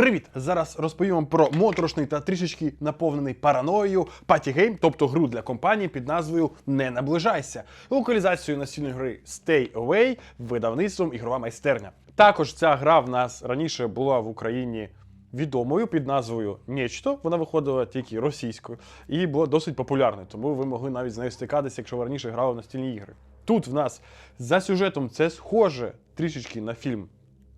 Привіт! Зараз розповім про моторошний та трішечки наповнений параноєю патігейм, тобто гру для компанії під назвою Не наближайся, локалізацію настільної гри Stay Away видавництвом ігрова майстерня. Також ця гра в нас раніше була в Україні відомою під назвою Нечто. Вона виходила тільки російською і була досить популярною, тому ви могли навіть з нею стикатися, якщо ви раніше грали в настільні ігри. Тут в нас за сюжетом це схоже трішечки на фільм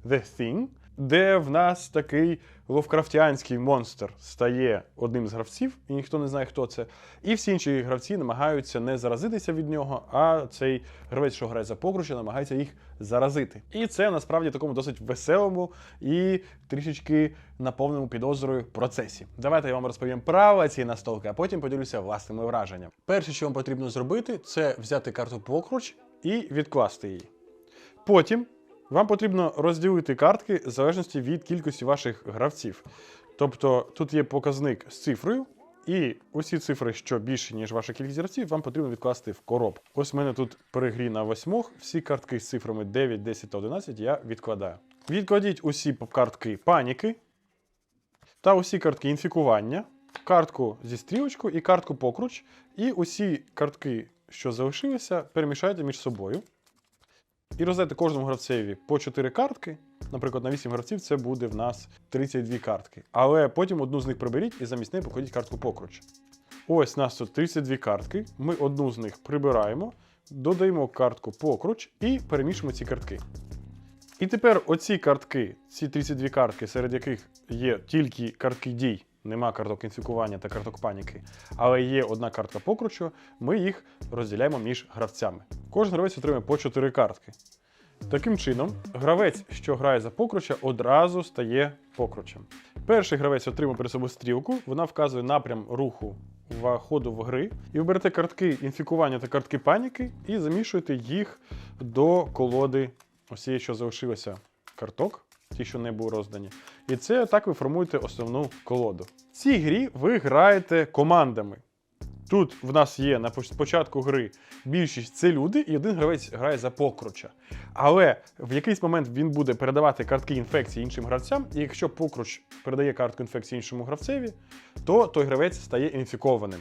The Thing, де в нас такий ловкрафтіанський монстр стає одним з гравців, і ніхто не знає, хто це. І всі інші гравці намагаються не заразитися від нього, а цей гравець, що грає за покруча, намагається їх заразити. І це насправді такому досить веселому і трішечки наповненому підозрою процесі. Давайте я вам розповім правила цієї настолки, а потім поділюся власними враженнями. Перше, що вам потрібно зробити, це взяти карту покруч і відкласти її. Потім вам потрібно розділити картки в залежності від кількості ваших гравців. Тобто тут є показник з цифрою, і усі цифри, що більше, ніж ваша кількість гравців, вам потрібно відкласти в коробку. Ось в мене тут при грі на восьмох, всі картки з цифрами 9, 10 та 11 я відкладаю. Відкладіть усі картки паніки та усі картки інфікування, картку зі стрілочкою і картку покруч. І усі картки, що залишилися, перемішайте між собою. І роздайте кожному гравцеві по 4 картки. Наприклад, на 8 гравців це буде в нас 32 картки. Але потім одну з них приберіть і замість неї покладіть картку покруч. Ось у нас тут 32 картки. Ми одну з них прибираємо, додаємо картку покруч і перемішуємо ці картки. І тепер оці картки, ці 32 картки, серед яких є тільки картки дій, нема карток інфікування та карток паніки, але є одна картка покручу, ми їх розділяємо між гравцями. Кожен гравець отримує по 4 картки. Таким чином, гравець, що грає за покруча, одразу стає покручем. Перший гравець отримує перед собою стрілку, вона вказує напрям руху в ходу в гри. І ви берете картки інфікування та картки паніки і замішуєте їх до колоди усієї, що залишилося карток, ті, що не були роздані. І це так ви формуєте основну колоду. В цій грі ви граєте командами. Тут в нас є на поч- початку гри більшість це люди, і один гравець грає за покруча. Але в якийсь момент він буде передавати картки інфекції іншим гравцям, і якщо покруч передає картку інфекції іншому гравцеві, то той гравець стає інфікованим.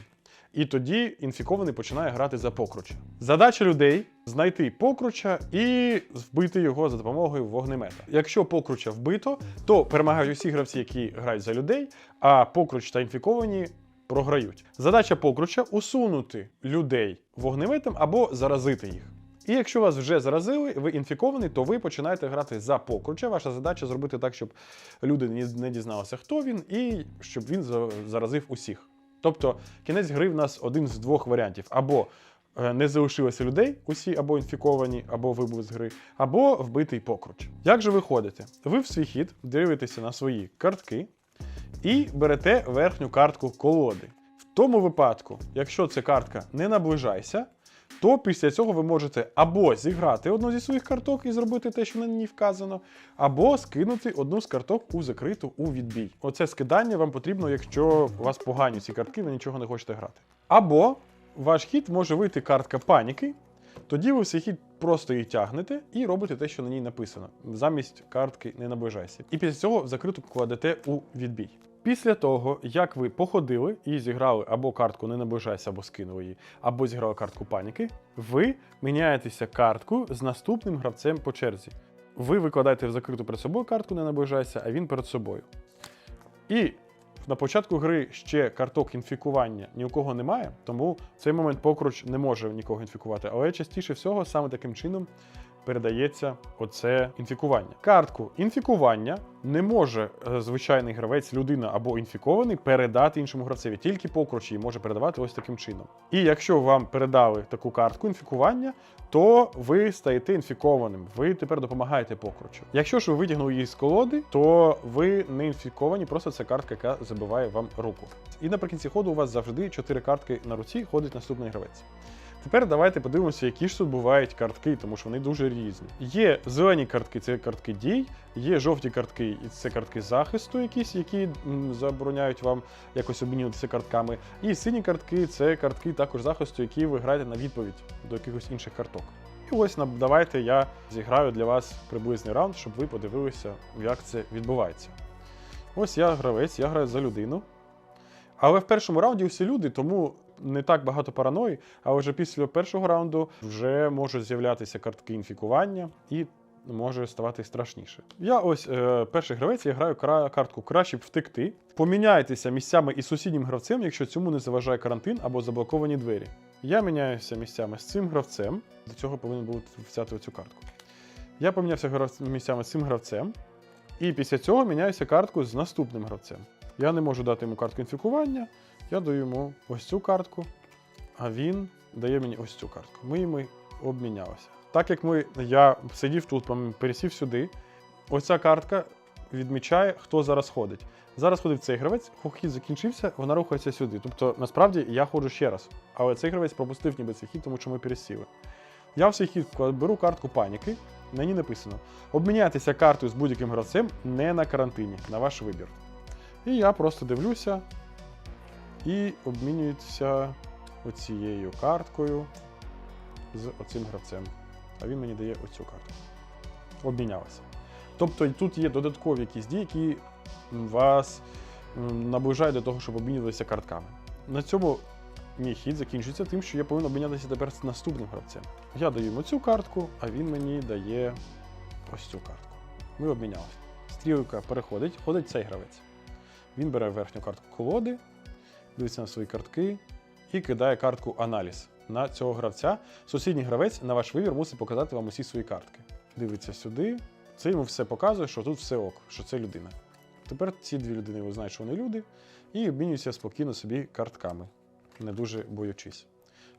І тоді інфікований починає грати за покруча. Задача людей знайти покруча і вбити його за допомогою вогнемета. Якщо покруча вбито, то перемагають усі гравці, які грають за людей, а покруч та інфіковані програють. Задача покруча усунути людей вогнеметом або заразити їх. І якщо вас вже заразили, ви інфікований, то ви починаєте грати за покруча. Ваша задача зробити так, щоб люди не дізналися, хто він, і щоб він заразив усіх. Тобто кінець гри в нас один з двох варіантів: або е, не залишилося людей, усі або інфіковані, або вибув з гри, або вбитий покруч. Як же ви ходите? Ви в свій хід дивитеся на свої картки і берете верхню картку колоди. В тому випадку, якщо це картка не наближайся, то після цього ви можете або зіграти одну зі своїх карток і зробити те, що на ній вказано, або скинути одну з карток у закриту у відбій. Оце скидання вам потрібно, якщо у вас погані ці картки, ви нічого не хочете грати. Або ваш хід може вийти картка паніки, тоді ви в свій хід просто її тягнете і робите те, що на ній написано, замість картки не наближайся. І після цього закриту кладете у відбій. Після того, як ви походили і зіграли або картку не наближайся, або скинули її, або зіграли картку паніки, ви міняєтеся карткою з наступним гравцем по черзі. Ви викладаєте в закриту перед собою картку не наближайся, а він перед собою. І на початку гри ще карток інфікування ні у кого немає, тому в цей момент покруч не може нікого інфікувати. Але частіше всього саме таким чином передається оце інфікування. Картку інфікування не може е, звичайний гравець, людина або інфікований передати іншому гравцеві. Тільки покруч її може передавати ось таким чином. І якщо вам передали таку картку інфікування, то ви стаєте інфікованим. Ви тепер допомагаєте покручу. Якщо ж ви витягнули її з колоди, то ви не інфіковані, просто це картка, яка забиває вам руку. І наприкінці ходу у вас завжди 4 картки на руці ходить наступний гравець. Тепер давайте подивимося, які ж тут бувають картки, тому що вони дуже різні. Є зелені картки, це картки дій, є жовті картки, і це картки захисту, якісь, які забороняють вам якось обмінюватися картками. І сині картки це картки також захисту, які ви граєте на відповідь до якихось інших карток. І ось давайте я зіграю для вас приблизний раунд, щоб ви подивилися, як це відбувається. Ось я гравець, я граю за людину. Але в першому раунді всі люди, тому не так багато параної. А вже після першого раунду вже можуть з'являтися картки інфікування і може ставати страшніше. Я ось е, перший гравець, я граю кра- картку краще б втекти. Поміняйтеся місцями із сусіднім гравцем, якщо цьому не заважає карантин або заблоковані двері. Я міняюся місцями з цим гравцем. До цього повинен був взяти оцю картку. Я помінявся гравц- місцями з цим гравцем. І після цього міняюся картку з наступним гравцем. Я не можу дати йому картку інфікування, я даю йому ось цю картку, а він дає мені ось цю картку. Ми їми обмінялися. Так як ми, я сидів тут, пересів сюди, ось ця картка відмічає, хто зараз ходить. Зараз ходив цей гравець, хід закінчився, вона рухається сюди. Тобто, насправді, я ходжу ще раз. Але цей гравець пропустив ніби цей хід, тому що ми пересіли. Я в цей хід беру картку паніки, на ній написано: обміняйтеся картою з будь-яким гравцем не на карантині, на ваш вибір. І я просто дивлюся і обмінююся оцією карткою з оцим гравцем. А він мені дає оцю картку. Обмінялися. Тобто тут є додаткові якісь дії, які вас наближають до того, щоб обмінювалися картками. На цьому мій хід закінчується тим, що я повинен обмінятися тепер з наступним гравцем. Я даю йому цю картку, а він мені дає ось цю картку. Ми обмінялися. Стрілка переходить, ходить цей гравець. Він бере верхню картку колоди, дивиться на свої картки і кидає картку аналіз на цього гравця. Сусідній гравець на ваш вибір мусить показати вам усі свої картки. Дивиться сюди. Це йому все показує, що тут все ок, що це людина. Тепер ці дві людини ви знають, що вони люди, і обмінюються спокійно собі картками, не дуже боючись.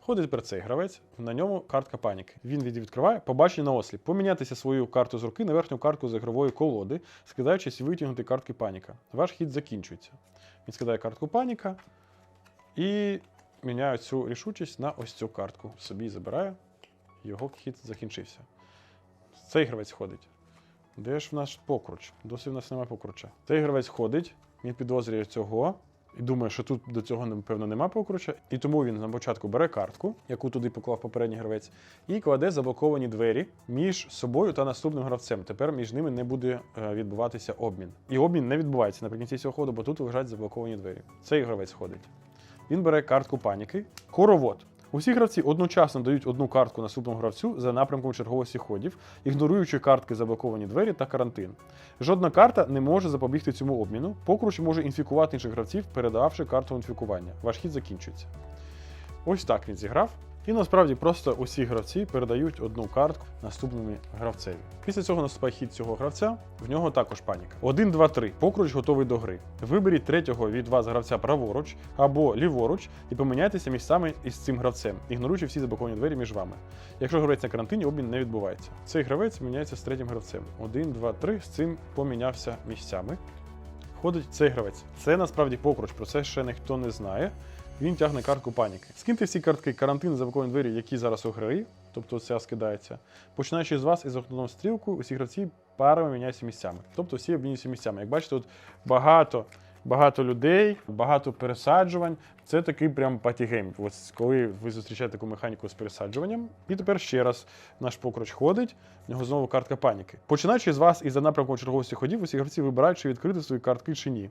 Ходить тепер цей гравець, на ньому картка паніки. Він її відкриває, побачення на осліп. Помінятися свою карту з руки на верхню картку з ігрової колоди, скидаючись і витягнути картки паніка. Ваш хід закінчується. Він скидає картку паніка і міняє цю рішучість на ось цю картку. Собі забирає. Його хід закінчився. Цей гравець ходить. Де ж в нас покруч? Досі в нас немає покруча. Цей гравець ходить, він підозрює цього і думає, що тут до цього, напевно, нема покруча. І тому він на початку бере картку, яку туди поклав попередній гравець, і кладе заблоковані двері між собою та наступним гравцем. Тепер між ними не буде е, відбуватися обмін. І обмін не відбувається наприкінці цього ходу, бо тут лежать заблоковані двері. Цей гравець ходить. Він бере картку паніки. Хоровод. Усі гравці одночасно дають одну картку наступному гравцю за напрямком черговості ходів, ігноруючи картки заблоковані двері та карантин. Жодна карта не може запобігти цьому обміну. Покруч може інфікувати інших гравців, передавши карту інфікування. Ваш хід закінчується. Ось так він зіграв. І насправді просто усі гравці передають одну картку наступному гравцеві. Після цього наступає хід цього гравця, в нього також паніка. 1, 2, 3. Покруч готовий до гри. Виберіть третього від вас гравця праворуч або ліворуч і поміняйтеся місцями із цим гравцем, ігноруючи всі заблоковані двері між вами. Якщо гравець на карантині, обмін не відбувається. Цей гравець міняється з третім гравцем. 1, 2, 3. З цим помінявся місцями. Ходить цей гравець. Це насправді покруч, про це ще ніхто не знає. Він тягне картку паніки. Скиньте всі картки карантин, заблоковані двері, які зараз у гри, тобто ця скидається. Починаючи з вас із окном стрілку, усі гравці парами міняються місцями. Тобто всі обмінюються місцями. Як бачите, тут багато, багато людей, багато пересаджувань. Це такий прям патігейм. Ось коли ви зустрічаєте таку механіку з пересаджуванням. І тепер ще раз наш покруч ходить, в нього знову картка паніки. Починаючи з вас із за напрямком черговості ходів, усі гравці вибирають, чи відкрити свої картки чи ні.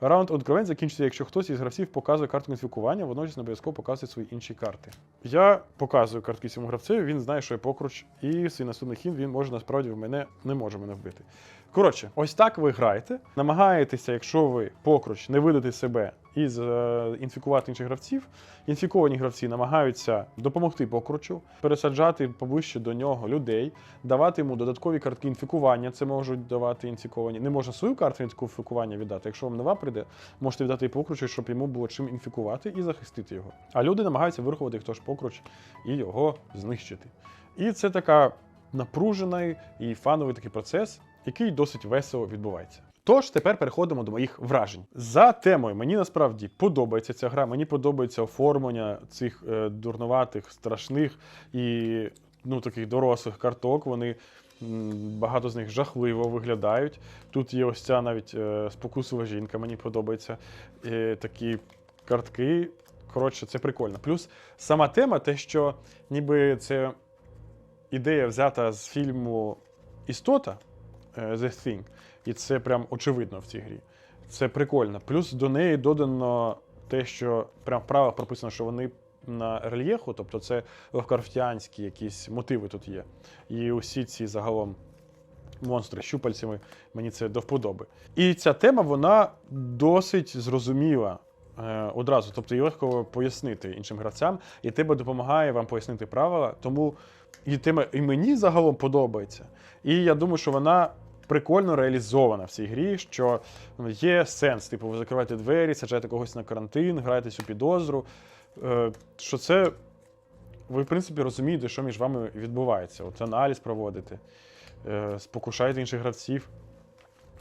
Раунд откровень закінчиться, якщо хтось із гравців показує картку конфікування, водночас не обов'язково показує свої інші карти. Я показую картки цьому гравцеві, він знає, що я покруч, і свій наступний хід він може насправді в мене не може мене вбити. Коротше, ось так ви граєте. Намагаєтеся, якщо ви покруч, не видати себе і е, інфікувати інших гравців. Інфіковані гравці намагаються допомогти покручу, пересаджати поближче до нього людей, давати йому додаткові картки інфікування. Це можуть давати інфіковані. Не можна свою карту інфікування віддати. Якщо вам нова прийде, можете віддати покручу, щоб йому було чим інфікувати і захистити його. А люди намагаються вирахувати, хто ж покруч, і його знищити. І це така напружений і фановий такий процес, який досить весело відбувається. Тож тепер переходимо до моїх вражень. За темою мені насправді подобається ця гра. Мені подобається оформлення цих е, дурноватих, страшних і ну таких дорослих карток. Вони багато з них жахливо виглядають. Тут є ось ця навіть е, спокусова жінка. Мені подобається е, такі картки. Коротше, це прикольно. Плюс сама тема, те, що ніби це ідея взята з фільму Істота е, The Thing, і це прям очевидно в цій грі. Це прикольно. Плюс до неї додано те, що прям в правилах прописано, що вони на рельєфу, тобто це лавкрафтянські якісь мотиви тут є. І усі ці загалом монстри щупальцями, мені це до вподоби. І ця тема, вона досить зрозуміла. е, Одразу, тобто її легко пояснити іншим гравцям, і тебе допомагає вам пояснити правила. Тому і тема і мені загалом подобається. І я думаю, що вона прикольно реалізована в цій грі, що є сенс. Типу, ви закриваєте двері, саджаєте когось на карантин, граєте цю підозру. Е, Що це ви, в принципі, розумієте, що між вами відбувається. От аналіз проводите, е, спокушаєте інших гравців,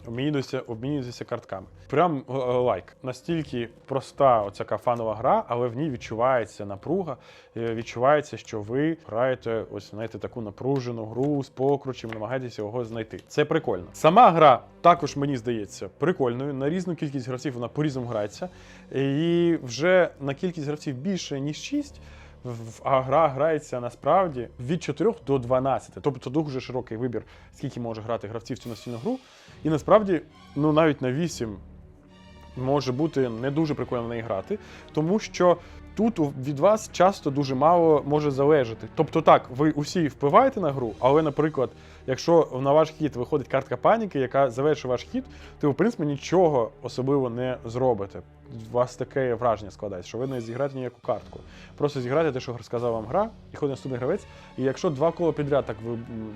обмінюєтеся, обмінюєтеся картками. Прям е, е, лайк. Настільки проста оця кафанова гра, але в ній відчувається напруга, е, відчувається, що ви граєте ось знаєте, таку напружену гру з покручем, намагаєтеся його знайти. Це прикольно. Сама гра також мені здається прикольною. На різну кількість гравців вона по-різному грається. І вже на кількість гравців більше, ніж 6, в- а гра грається насправді від 4 до 12. Тобто дуже широкий вибір, скільки може грати гравців цю настільну гру. І насправді, ну навіть на 8 може бути не дуже прикольно в неї грати, тому що тут від вас часто дуже мало може залежати. Тобто так, ви усі впливаєте на гру, але, наприклад, якщо на ваш хід виходить картка паніки, яка завершує ваш хід, то в принципі, нічого особливо не зробите. У вас таке враження складається, що ви не зіграєте ніяку картку. Просто зіграєте те, що сказав вам гра, і ходить наступний гравець. І якщо два кола підряд так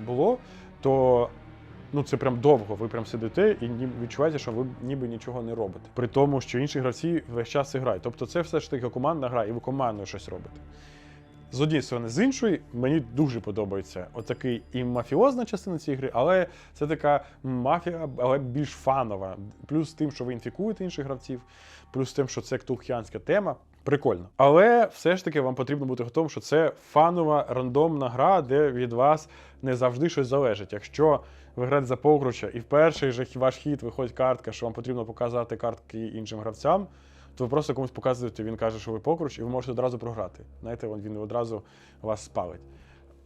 було, то ну це прям довго. Ви прям сидите і відчуваєте, що ви ніби нічого не робите. При тому, що інші гравці весь час грають. Тобто це все ж таки командна гра, і ви командою щось робите. З однієї сторони, з іншої, мені дуже подобається отакий і мафіозна частина цієї гри, але це така мафія, але більш фанова. Плюс тим, що ви інфікуєте інших гравців, плюс тим, що це ктулхіанська тема. Прикольно. Але все ж таки вам потрібно бути готовим, що це фанова рандомна гра, де від вас не завжди щось залежить. Якщо ви граєте за покруча, і в перший же ваш хід виходить картка, що вам потрібно показати картки іншим гравцям, то ви просто комусь показуєте, він каже, що ви покруч, і ви можете одразу програти. Знаєте, він- одразу вас спалить.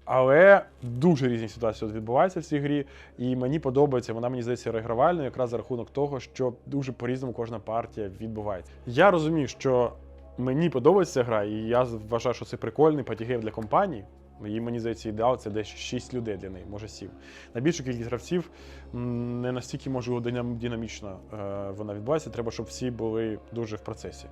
Але дуже різні ситуації відбуваються в цій грі, і мені подобається, вона мені здається реагравальною якраз за рахунок того, що дуже по-різному кожна партія відбувається. Я розумію, що мені подобається гра, і я вважаю, що це прикольний патігейм для компанії. І мені здається, ідеал це десь 6 людей для неї, може 7. На більшу кількість гравців не настільки динам- динамічно е, вона відбувається. Треба, щоб всі були дуже в процесі.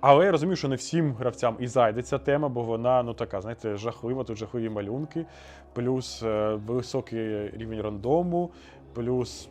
Але я розумію, що не всім гравцям і зайде ця тема, бо вона ну така, знаєте, жахлива, тут жахливі малюнки, плюс е, високий рівень рандому, плюс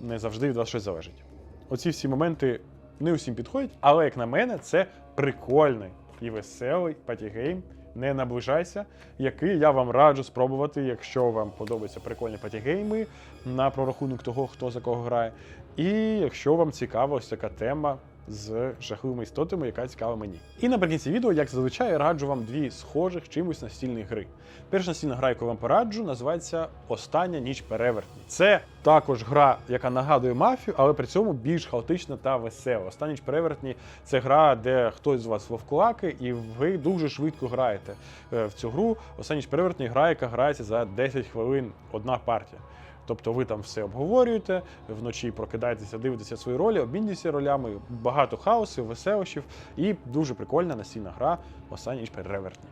не завжди від вас щось залежить. Оці всі моменти не усім підходять, але як на мене, це прикольний і веселий патігейм. Не наближайся, який я вам раджу спробувати, якщо вам подобаються прикольні патігейми на прорахунок того, хто за кого грає. І якщо вам цікава ось така тема з жахливими істотами, яка цікава мені. І наприкінці відео, як зазвичай, я раджу вам дві схожих чимось настільні гри. Перша настільна гра, яку вам пораджу, називається Остання ніч перевертні. Це також гра, яка нагадує мафію, але при цьому більш хаотична та весела. Остання ніч перевертні це гра, де хтось з вас вовкулаки, і ви дуже швидко граєте е, в цю гру. Остання ніч перевертні гра, яка грається за 10 хвилин одна партія. Тобто ви там все обговорюєте, вночі прокидаєтеся, дивитеся свої ролі, обмінюєтеся ролями, багато хаосів, веселощів і дуже прикольна настільна гра останній ніч перевертні.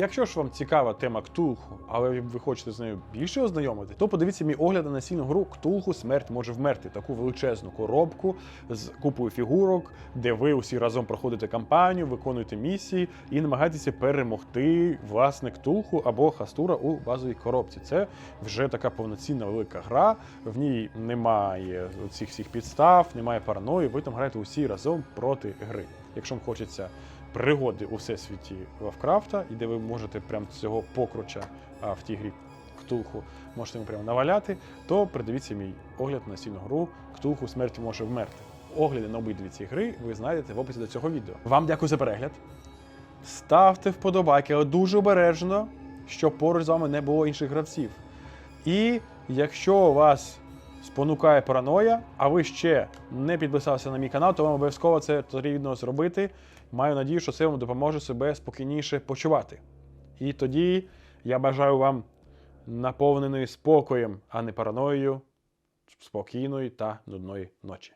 Якщо ж вам цікава тема Ктулху, але ви хочете з нею більше ознайомити, то подивіться мій огляд на настільну гру Ктулху Смерть може вмерти. Таку величезну коробку з купою фігурок, де ви усі разом проходите кампанію, виконуєте місії і намагаєтеся перемогти власне Ктулху або Хастура у базовій коробці. Це вже така повноцінна велика гра. В ній немає цих всіх підстав, немає параної. Ви там граєте усі разом проти гри. Якщо вам хочеться пригоди у всесвіті Лавкрафта, і де ви можете прям цього покруча а, в тій грі Ктулху можете прямо наваляти, то придивіться мій огляд на настільну гру Ктулху смерті може вмерти. Огляди на обидві ці гри ви знайдете в описі до цього відео. Вам дякую за перегляд. Ставте вподобайки, але дуже обережно, щоб поруч з вами не було інших гравців. І якщо вас спонукає параноя, а ви ще не підписалися на мій канал, то вам обов'язково це потрібно зробити. Маю надію, що це вам допоможе себе спокійніше почувати. І тоді я бажаю вам наповненої спокоєм, а не параноєю, спокійної та нудної ночі.